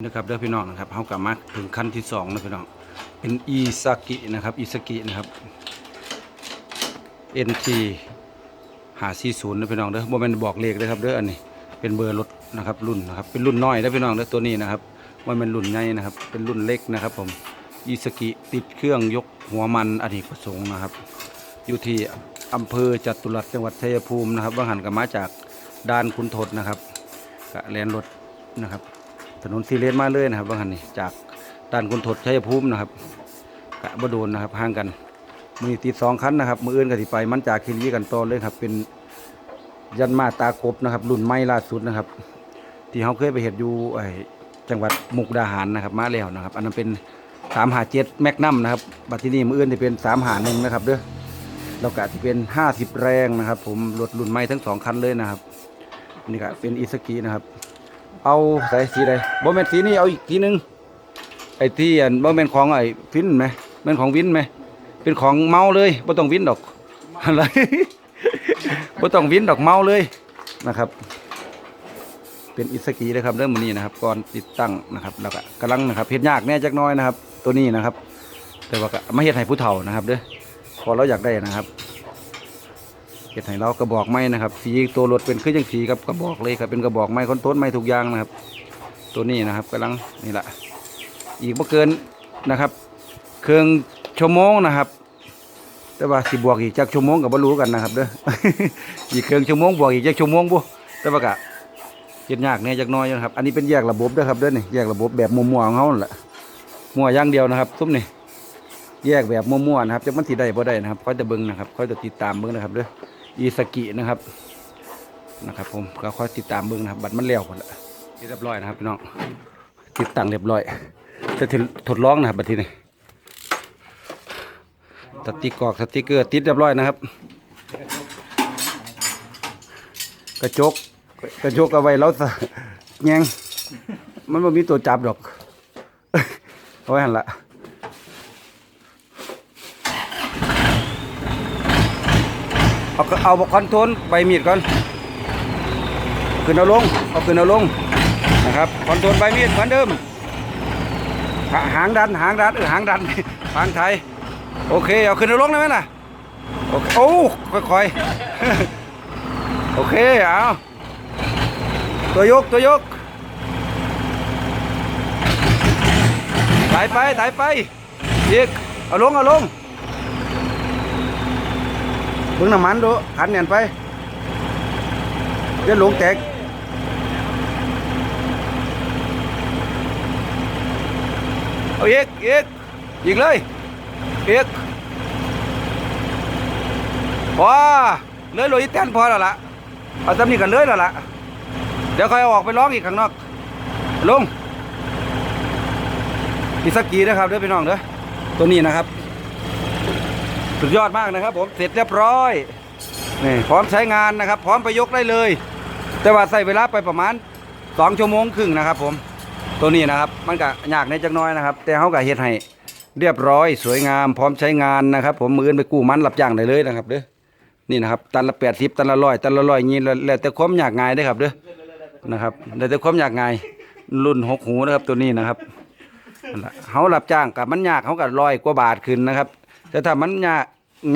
นะครับเด้อพี่น้องนะครับเฮากลับมาถึงขั้นที่สองนะพี่น้องเป็นอีซากินะครับอีซากินะครับ NT หาซีศูนย์นะพี่น้องเด้อบ่แม่นบอกเลขเด้อครับเด้ออันนี้เป็นเบอร์รถนะครับรุ่นนะครับเป็นรุ่นน้อยนะพี่น้องเด้อตัวนี้นะครับบ่แม่นรุ่นใหญ่นะครับ เป็นรุ่นเล็กนะครับ ผมอีซากิติดเครื่องยกหัวมันอเนกประสงค์นะครับ อยู่ที่อำเภอจตุรัสจังหวัดชัยภูมินะครับว่าหันกับมาจากด่านคุณทศนะครับกะแลนรถนะครับ ถนนซีเลนมาเลยนะครับว่าหันนี่จากด่านคุณทศชัยภูมินะครับกะบโดนนะครับห่างกันมือติดสองคันนะครับมืออื่นก็สิไปมันจากคิรีกันต่อเลยครับ เป็นยันมาตากบนะครับ รุ่นใหม่ล่าสุดนะครับ ที่เขาเคยไปเห็นอยู่ไอ้จังหวัดมุกดาหารนะครับ มาแล้วนะครับ อันนั้นเป็นสามหาเจ็ดแมกนัมนะครับบัดที่นี่มืออื่นจะเป็นสามหาหนึ่งนะครับเด้อเรากะที่เป็น50แรงนะครับ ผมรถรุ่นใหม่ทั้งสองคันเลยนะครับนี่ก็เป็นอิสกินะครับ เอาใส่สีใดบ่แม่นสีนี้เอาอีกสีหนึงไอ้ที่อันบ่แม่นของไอ้ฟินไหมแม่นของวินไหมเป็นของเมาเลยบ่ต้องวินดอกอะไรบ่ต้องวินดอกเมาเลยนะครับ เป็นอิสกินะครับเริ่มมื้อนี้นะครับก่อนติดตั้งนะครับ แล้วก็กำลังนะครับเฮ็ดยากแน่จักน้อยนะครับ ตัวนี้นะครับ แต่ว่าก็มาเฮ็ดให้ผู้เฒ่านะครับเด้อพอเราอยากได้นะครับ็ดให้เรากระบอกไม้นะครับสีตัวรถเป็นคือยังสีกับกระบอกเลยครับเป็นกระบอกไม้คนต้นไม้ทุกอย่างนะครับ ตัวนี้นะครับกำลังนี่แหละอีกเมื่เกินนะครับ เครื่องชั่วโมงนะครับ แต่ว่าสิบวกอีกจากชั่วโมงกับบรู้กันนะครับเด้ออีกเครื่องชั่วโมงบวกอีกจากชั่วโมงบุแต่ว่ากะเห็ดยากเนี่ยจากน้อยนะครับ อันนี้เป็นแยกระบบด้วยครับเด้อนี่แยกระบบแบบมัวๆของเขานั่นแหละมัวอย่างเดียวนะครับทุกนี่แยกแบบมั่วๆนะครับจะมันที่ได้บ่ได้นะครับค่อยจะเบิ้งนะครับค่อยจะติดตามเบิ้งนะครับเด้อ อีสกินะครับนะครับ ผมก็ค่อยติดตามเบิ้งนะครับบัตรมันเลี้ยวหมดละเรียบร้อยนะครับพี่น้องติดตั้งเรียบร้อยจะทดลองนะครับบัตรที่นี่สติกกรอกสติกเกอร์ติดเรียบร้อยนะครับ กระจกกระจกเอาไว้แล้วสะแงงมันไม่มีตัวจับดอก เอาไว้หันละ เอาเอาคอนโทรลใบมีดก่อนขึ้นเอาลงเอาขึ้นเอาลงนะครับคอนโทรลใบมีดเหมือนเดิมหางดันหางดันเออหางดันหางไทยโอเคเอาขึ้นเอาลงได้ไหมล่ะโอเคโอ้ค่อยๆโอเคเอาตัวยกตัวยกถ่ายไปถ่ายไปอีกเอาลงเอาลง เบิ่งน้ำมันดูขันเนียนไปเดี๋ยวหลงแตกเอาอีกอีกยิงเลยอีกพอเลยโรยอีแตนพอแล้วล่ะเอาตำนี้กันเลยแล้วล่ะเดี๋ยวค่อยอออกไปร้องอีกข้างนอกลงอีสกกีนะครับเด้อพี่น้องเด้อตัวนี้นะครับ สุดยอดมากนะครับ ผมเสร็จเรียบร้อยนี่พร้อมใช้งานนะครับ พร้อมไปยกได้เลย แต่ว่าใส่เวลาไปประมาณ2ชั่วโมงครึ่งนะครับ ผมตัวนี้นะครับ มันก็ยากในจักน้อยนะครับ แต่เขาก็เฮ็ดให้เรียบร้อยสวยงามพร้อมใช้งานนะครับ ผมมืออนไปกู้มันรับจ้างได้เลยนะครับเด้อนี่นะครับตันละ80ตันละร้อยตันละร้อยงี้แล้วแต่ความอยากง่ายเด้ครับเด้อนะครับแล้วแต่ความอยากง่ายรุ่นหกหูนะครับตัวนี้นะครับเขารับจ้างกับมันยากเขาก็ร้อยกว่าบาทขึ้นนะครับ แต่ถ้ามันยาก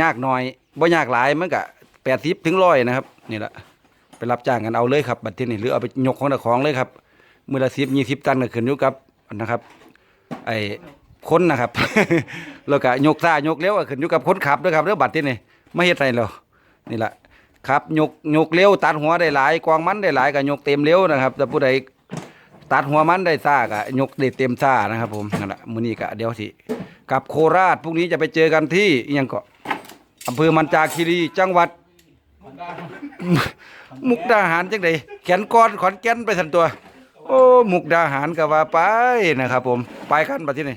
ยากหน่อยบ่ยากหลายมันก็แปดสิบถึงร้อยนะครับนี่แหละไปรับจ้างกันเอาเลยครับบัดที่นี่หรือเอาไปยกของตะของเลยครับมือละสิบยี่สิบตันก็ขึ้นอยู่กับนะครับ ไอ้คนนะครับ แล้วก็ยกซ่ายกเร็วก็ขึ้นอยู่กับคนขับด้วยครับเรื่องบัดที่นี่ไม่เฮ็ดไรหรอกนี่แหละครับยกยกเร็วตัดหัวได้หลายกองมันได้หลายก็ยกเต็มเร็วนะครับแต่ผู้ใดตัดหัวมันได้ซ่าก็ยกได้เต็มซ่านะครับ ผมนั่นแหละมื้อนี้ก็เดี๋ยวสิ กับโคราชพรุ่งนี้จะไปเจอกันที่อิหยังเกาะอำเภอมันจาคีรีจังหวัด มุกดาหารจังไดแขนก้อนขอนแก่นไปสันตัว โอ้มุกดาหารกับว่าไปนะครับ ผมไปกันไปที่นี่